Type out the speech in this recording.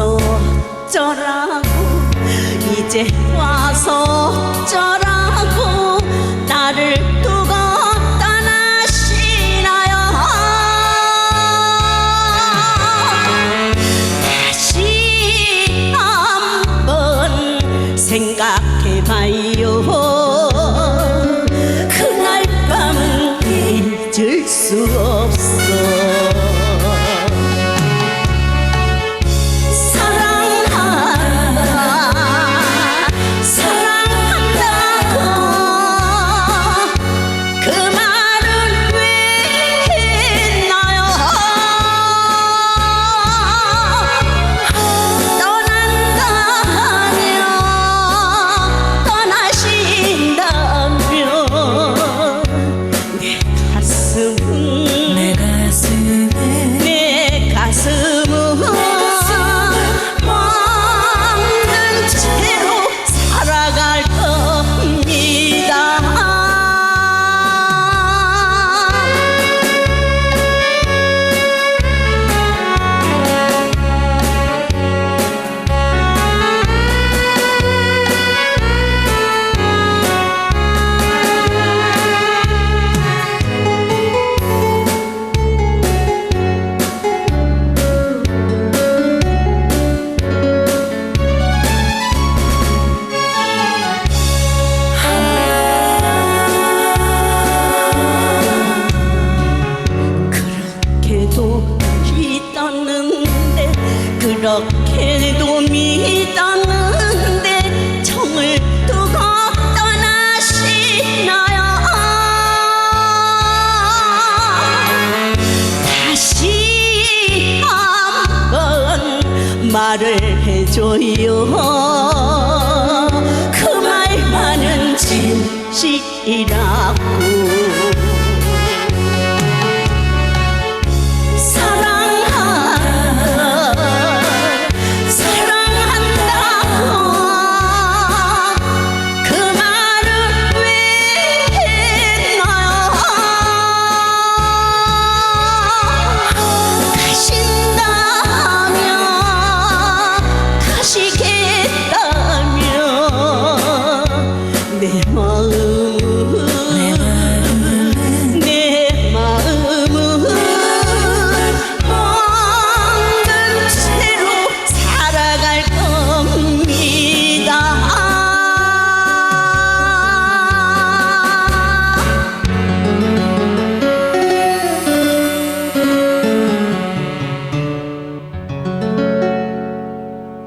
와서 어쩌라고 이제 와서 어쩌라고 그렇게도 믿었는데 정을 두고 떠나시나요? 다시 한번 말을 해줘요. olmalı.